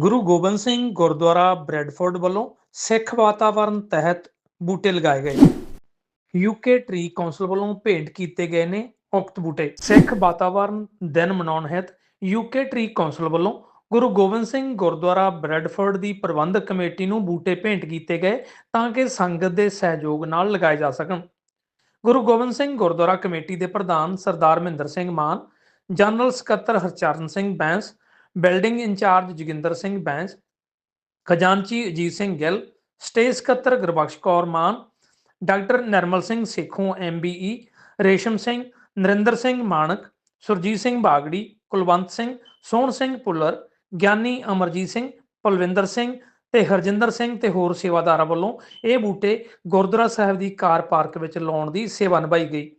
ਗੁਰੂ Gobind Singh Gurdwara Bradford ਵੱਲੋਂ ਸਿੱਖ ਵਾਤਾਵਰਣ ਤਹਿਤ ਬੂਟੇ ਲਗਾਏ ਗਏ। ਯੂਕੇ ਟਰੀ ਕੌਂਸਲ ਵੱਲੋਂ ਭੇਂਟ ਕੀਤੇ ਗਏ ਨੇ ਉਕਤ ਬੂਟੇ। ਸਿੱਖ ਵਾਤਾਵਰਣ ਦਿਨ ਮਨਾਉਣ ਹਿਤ ਯੂਕੇ ਟਰੀ ਕੌਂਸਲ ਵੱਲੋਂ ਗੁਰੂ ਗੋਬਿੰਦ ਸਿੰਘ ਗੁਰਦੁਆਰਾ ਬ੍ਰੈਡਫੋਰਡ ਦੀ ਪ੍ਰਬੰਧਕ ਕਮੇਟੀ ਨੂੰ ਬੂਟੇ ਭੇਂਟ ਕੀਤੇ ਗਏ ਤਾਂ ਕਿ ਸੰਗਤ ਦੇ ਸਹਿਯੋਗ ਨਾਲ ਲਗਾਏ ਜਾ ਸਕਣ। ਗੁਰੂ ਗੋਬਿੰਦ ਸਿੰਘ ਗੁਰਦੁਆਰਾ ਕਮੇਟੀ ਦੇ ਪ੍ਰਧਾਨ ਸਰਦਾਰ ਮਹਿੰਦਰ ਸਿੰਘ ਮਾਨ, ਜਨਰਲ ਸਕੱਤਰ Harcharan Singh Bains building in charge Joginder Singh Bains, Khazanchi Ajit Singh Gill, stage ਸਕੱਤਰ ਗੁਰਬਖਸ਼ ਕੌਰ ਮਾਨ, doctor normal Singh Sekhon MBE Resham Singh, Narinder Singh Manak Surjit Singh Bagri, Kulwant Singh, Sohan Singh Puller Giani Amarjit Singh, Palwinder Singh ਤੇ ਹਰਜਿੰਦਰ ਸਿੰਘ ਤੇ ਹੋਰ ਸੇਵਾਦਾਰਾਂ ਵੱਲੋਂ ਇਹ ਬੂਟੇ ਗੁਰਦੁਆਰਾ ਸਾਹਿਬ ਦੀ ਕਾਰ ਪਾਰਕ ਵਿੱਚ ਲਾਉਣ ਦੀ ਸੇਵਾ ਨਿਭਾਈ ਗਈ।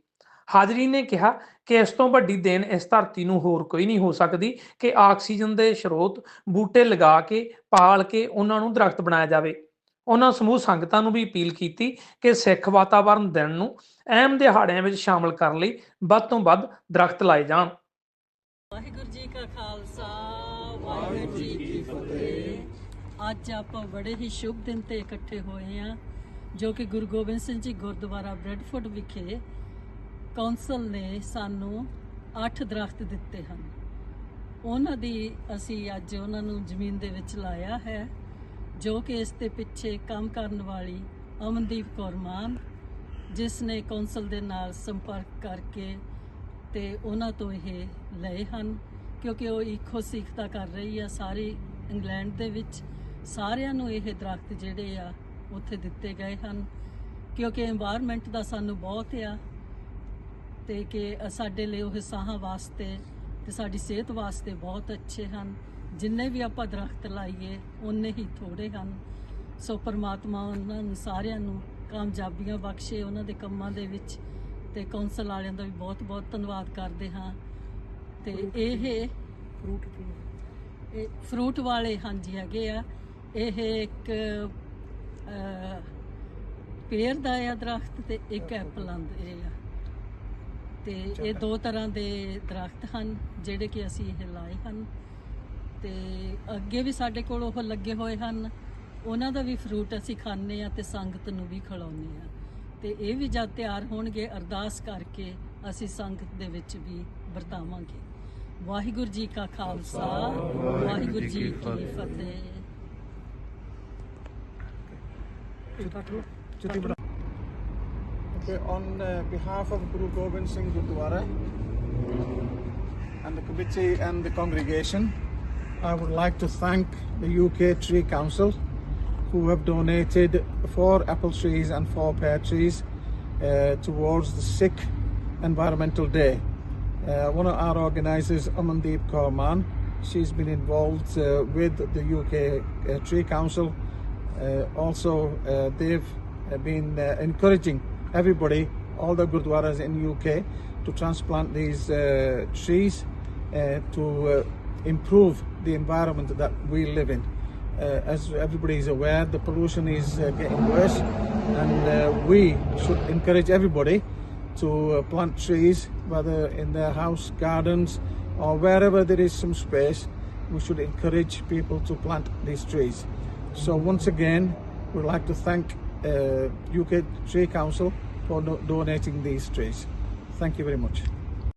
ਹਾਜ਼ਰੀ ਨੇ ਕਿਹਾ ਕਿ ਇਸ ਤੋਂ ਵੱਡੀ ਦੇਣ ਇਸ ਧਰਤੀ ਨੂੰ ਹੋਰ ਕੋਈ ਨਹੀਂ ਹੋ ਸਕਦੀ ਕਿ ਆਕਸੀਜਨ ਦੇ ਸਰੋਤ ਬੂਟੇ ਲਗਾ ਕੇ, ਪਾਲ ਕੇ ਉਹਨਾਂ ਨੂੰ ਦਰਖਤ ਬਣਾਇਆ ਜਾਵੇ। ਉਹਨਾਂ ਸਮੂਹ ਸੰਗਤਾਂ ਨੂੰ ਵੀ ਅਪੀਲ ਕੀਤੀ ਕਿ ਸਿੱਖ ਵਾਤਾਵਰਣ ਦਿਨ ਨੂੰ ਅਹਿਮ ਦਿਹਾੜਿਆਂ ਵਿੱਚ ਸ਼ਾਮਲ ਕਰਨ ਲਈ ਵੱਧ ਤੋਂ ਵੱਧ ਦਰਖਤ ਲਾਏ ਜਾਣ। ਵਾਹਿਗੁਰੂ ਜੀ ਕਾ ਖਾਲਸਾ, ਵਾਹਿਗੁਰੂ ਜੀ ਕੀ ਫਤਿਹ। ਅੱਜ ਆਪਾਂ ਬੜੇ ਹੀ ਸ਼ੁਭ ਦਿਨ ਤੇ ਇਕੱਠੇ ਹੋਏ ਆ ਜੋ ਕਿ ਗੁਰੂ ਗੋਬਿੰਦ ਸਿੰਘ ਜੀ ਗੁਰਦੁਆਰਾ ਬ੍ਰੈਡਫੋਰਡ ਵਿਖੇ ਕੌਂਸਲ ਨੇ ਸਾਨੂੰ 8 ਦਰਖਤ ਦਿੱਤੇ ਹਨ। ਉਹਨਾਂ ਦੀ ਅਸੀਂ ਅੱਜ ਉਹਨਾਂ ਨੂੰ ਜ਼ਮੀਨ ਦੇ ਵਿੱਚ ਲਾਇਆ ਹੈ, ਜੋ ਕਿ ਇਸ ਦੇ ਪਿੱਛੇ ਕੰਮ ਕਰਨ ਵਾਲੀ ਅਮਨਦੀਪ ਕੌਰ ਮਾਨ, ਜਿਸ ਨੇ ਕੌਂਸਲ ਦੇ ਨਾਲ ਸੰਪਰਕ ਕਰਕੇ ਤੇ ਉਹਨਾਂ ਤੋਂ ਇਹ ਲਏ ਹਨ, ਕਿਉਂਕਿ ਉਹ ਇੱਕੋ ਸਿੱਖਤਾ ਕਰ ਰਹੀ ਆ ਸਾਰੀ ਇੰਗਲੈਂਡ ਦੇ ਵਿੱਚ। ਸਾਰਿਆਂ ਨੂੰ ਇਹ ਦਰਖਤ ਜਿਹੜੇ ਆ, ਉੱਥੇ ਦਿੱਤੇ ਗਏ ਹਨ, ਕਿਉਂਕਿ এনवायरमेंट ਦਾ ਸਾਨੂੰ ਬਹੁਤ ਆ। ਤੇ ਕਿ ਸਾਡੇ ਲਈ ਉਹ ਸਾਹਾਂ ਵਾਸਤੇ ਤੇ ਸਾਡੀ ਸਿਹਤ ਵਾਸਤੇ ਬਹੁਤ ਅੱਛੇ ਹਨ। ਜਿੰਨੇ ਵੀ ਆਪਾਂ ਦਰਖਤ ਲਾਈਏ ਉਨੇ ਹੀ ਥੋੜੇ ਹਨ। ਸੋ ਪਰਮਾਤਮਾ ਉਹਨਾਂ ਨੂੰ ਸਾਰਿਆਂ ਨੂੰ ਕਾਮਯਾਬੀਆਂ ਬਖਸ਼ੇ ਉਹਨਾਂ ਦੇ ਕੰਮਾਂ ਦੇ ਵਿੱਚ ਤੇ ਕੌਂਸਲ ਵਾਲਿਆਂ ਦਾ ਵੀ ਬਹੁਤ-ਬਹੁਤ ਧੰਨਵਾਦ ਕਰਦੇ ਹਾਂ। ਤੇ ਇਹ ਫਰੂਟ ਇਹ ਫਰੂਟ ਵਾਲੇ ਹਾਂਜੀ ਹੈਗੇ ਆ। ਇਹ ਇੱਕ ਪੇਰ ਦਾ ਆ ਦਰਖਤ ਤੇ ਇੱਕ ਐਪਲਾਂ ਦੇ ਆ। ਤੇ ਇਹ ਦੋ ਤਰ੍ਹਾਂ ਦੇ ਦਰਖਤ ਹਨ ਜਿਹੜੇ ਕਿ ਅਸੀਂ ਇਹ ਲਾਏ ਹਨ। ਤੇ ਅੱਗੇ ਵੀ ਸਾਡੇ ਕੋਲ ਉਹ ਲੱਗੇ ਹੋਏ ਹਨ। ਉਹਨਾਂ ਦਾ ਵੀ ਫਰੂਟ ਅਸੀਂ ਖਾਂਦੇ ਆ ਤੇ ਸੰਗਤ ਨੂੰ ਵੀ ਖਿਲਾਉਂਦੇ ਆ ਤੇ ਇਹ ਵੀ ਜਦ ਤਿਆਰ ਹੋਣਗੇ ਅਰਦਾਸ ਕਰਕੇ ਅਸੀਂ ਸੰਗਤ ਦੇ ਵਿੱਚ ਵੀ ਵਰਤਾਵਾਂਗੇ। ਵਾਹਿਗੁਰੂ ਜੀ ਕਾ ਖਾਲਸਾ ਵਾਹਿਗੁਰੂ ਜੀ ਕੀ ਫਤਿਹ। Okay, on uh, behalf of Guru Gobind Singh Gurdwara and the committee and the congregation, I would like to thank the UK Tree Council who have donated four apple trees and four pear trees uh, towards the Sikh Environmental Day. Uh, one of our organisers, Amandeep Kaur she's been involved uh, with the UK uh, Tree Council. Uh, also, they've been encouraging everybody, all the gurdwaras in UK, to transplant these uh, trees uh, to uh, improve the environment that we live in. Uh, as everybody is aware, the pollution is uh, getting worse, and we should encourage everybody to plant trees, whether in their house, gardens, or wherever there is some space. We should encourage people to plant these trees. So once again, we'd like to thank Uh, UK Tree Council for do- donating these trees. Thank you very much.